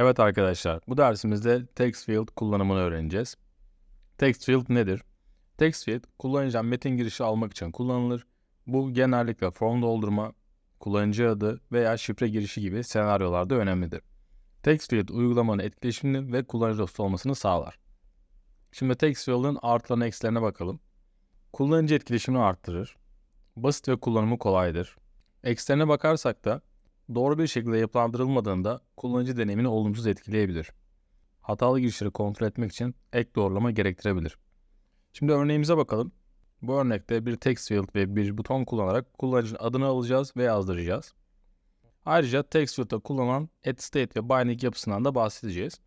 Evet arkadaşlar, bu dersimizde text field kullanımını öğreneceğiz. Text field nedir? Text field, kullanıcıdan metin girişi almak için kullanılır. Bu genellikle form doldurma, kullanıcı adı veya şifre girişi gibi senaryolarda önemlidir. Text field uygulamanın etkileşimini ve kullanıcı dostu olmasını sağlar. Şimdi text field'ın artılarına eksilerine bakalım. Kullanıcı etkileşimini arttırır. Basit ve kullanımı kolaydır. Eksilerine bakarsak da doğru bir şekilde yapılandırılmadığında kullanıcı deneyimini olumsuz etkileyebilir. Hatalı girişleri kontrol etmek için ek doğrulama gerektirebilir. Şimdi örneğimize bakalım. Bu örnekte bir text field ve bir buton kullanarak kullanıcının adını alacağız ve yazdıracağız. Ayrıca text field'da kullanılan add state ve binding yapısından da bahsedeceğiz.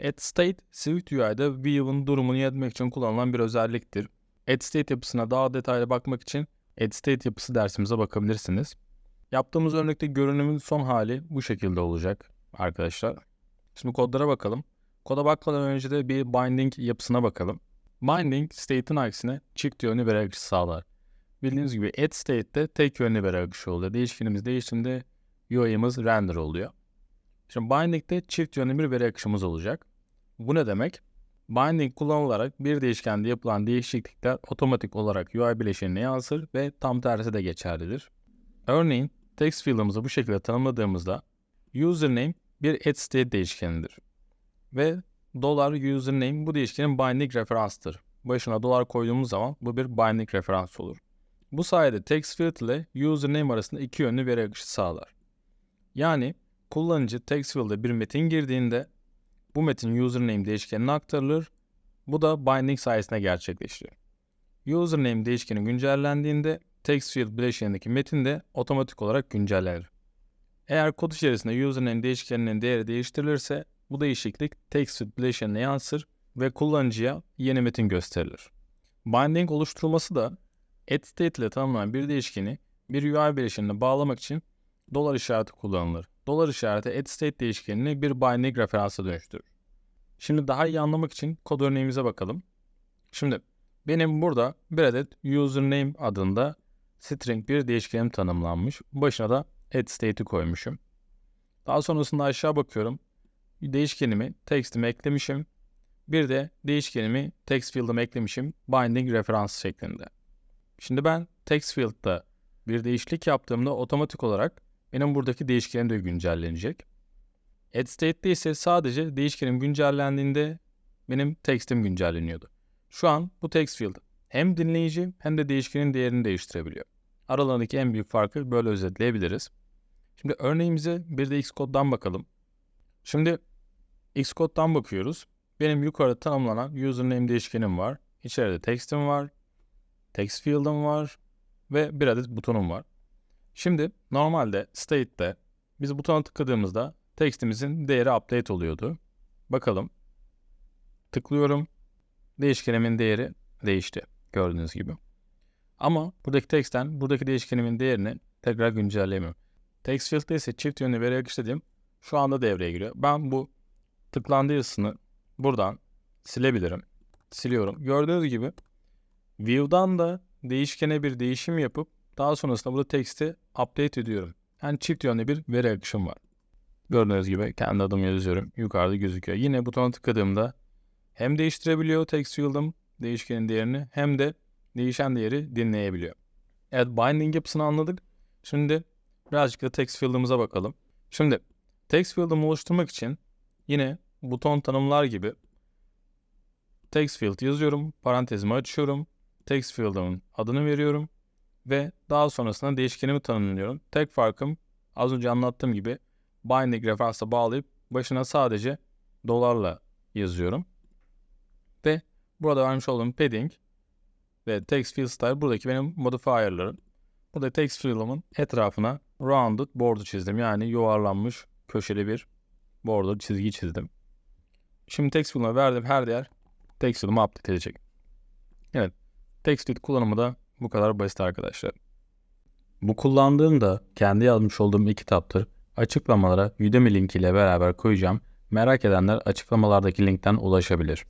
Add state, Swift UI'da view'un durumunu yönetmek için kullanılan bir özelliktir. Add state yapısına daha detaylı bakmak için add state yapısı dersimize bakabilirsiniz. Yaptığımız örnekte görünümün son hali bu şekilde olacak arkadaşlar. Şimdi kodlara bakalım. Koda bakmadan önce de bir binding yapısına bakalım. Binding state'in aksine çift yönlü veri akışı sağlar. Bildiğiniz gibi add state'de tek yönlü veri akışı oluyor. Değişkenimiz değiştiğinde UI'miz render oluyor. Şimdi binding'de çift yönlü bir veri akışımız olacak. Bu ne demek? Binding kullanılarak bir değişkende yapılan değişiklikler otomatik olarak UI bileşenine yansır ve tam tersi de geçerlidir. Örneğin text field'ımızı bu şekilde tanımladığımızda username bir add state değişkenidir. Ve dolar username bu değişkenin binding referanstır. Başına dolar koyduğumuz zaman bu bir binding referans olur. Bu sayede text field ile username arasında iki yönlü veri akışı sağlar. Yani kullanıcı text field'e bir metin girdiğinde bu metin username değişkenine aktarılır. Bu da binding sayesinde gerçekleşiyor. Username değişkeni güncellendiğinde text field bileşenindeki metin de otomatik olarak güncellenir. Eğer kod içerisinde username değişkeninin değeri değiştirilirse bu değişiklik text field bileşenine yansır ve kullanıcıya yeni metin gösterilir. Binding oluşturulması da add ile tanımlanan bir değişkeni bir UI bileşenine bağlamak için dolar işareti kullanılır. Dolar işareti add değişkenini bir binding referansa dönüştürür. Şimdi daha iyi anlamak için kod örneğimize bakalım. Şimdi benim burada bir adet username adında string bir değişkenim tanımlanmış. Başına da add state'i koymuşum. Daha sonrasında aşağı bakıyorum. Değişkenimi text'ime eklemişim. Bir de değişkenimi text field'ıma eklemişim binding referans şeklinde. Şimdi ben text field'da bir değişiklik yaptığımda otomatik olarak benim buradaki değişkenim de güncellenecek. Add state'de ise sadece değişkenim güncellendiğinde benim text'im güncelleniyordu. Şu an bu text field hem dinleyici hem de değişkenin değerini değiştirebiliyor. Aralarındaki en büyük farkı böyle özetleyebiliriz. Şimdi örneğimize bir de Xcode'dan bakalım. Şimdi Xcode'dan bakıyoruz. Benim yukarıda tanımlanan username değişkenim var. İçeride text'im var. Text field'ım var. Ve bir adet butonum var. Şimdi normalde state'de biz butona tıkladığımızda text'imizin değeri update oluyordu. Bakalım. Tıklıyorum. Değişkenimin değeri değişti. Gördüğünüz gibi. Ama buradaki text'ten buradaki değişkenimin değerini tekrar güncelleyemiyorum. Text field'de ise çift yönlü veri akışı dediğim şu anda devreye giriyor. Ben bu tıklandığı yazısını buradan silebilirim. Siliyorum. Gördüğünüz gibi view'dan da değişkene bir değişim yapıp daha sonrasında burada text'i update ediyorum. Yani çift yönlü bir veri akışım var. Gördüğünüz gibi kendi adımı yazıyorum. Yukarıda gözüküyor. Yine butona tıkladığımda hem değiştirebiliyor text field'ım değişkenin değerini hem de değişen değeri dinleyebiliyor. Evet binding yapısını anladık. Şimdi birazcık da text field'ımıza bakalım. Şimdi text field'ımı oluşturmak için yine buton tanımlar gibi text field yazıyorum. Parantezimi açıyorum. Text field'ımın adını veriyorum. Ve daha sonrasında değişkenimi tanımlıyorum. Tek farkım az önce anlattığım gibi binding referansa bağlayıp başına sadece dolarla yazıyorum. Burada vermiş olduğum padding ve text field style buradaki benim modifier'larım. Burada text field'ımın etrafına rounded border çizdim. Yani yuvarlanmış köşeli bir border çizgi çizdim. Şimdi text field'ıma verdiğim her değer text field'ıma update edecek. Evet. Text field kullanımı da bu kadar basit arkadaşlar. Bu kullandığım da kendi yazmış olduğum bir kitaptır. Açıklamalara Udemy linkiyle beraber koyacağım. Merak edenler açıklamalardaki linkten ulaşabilir.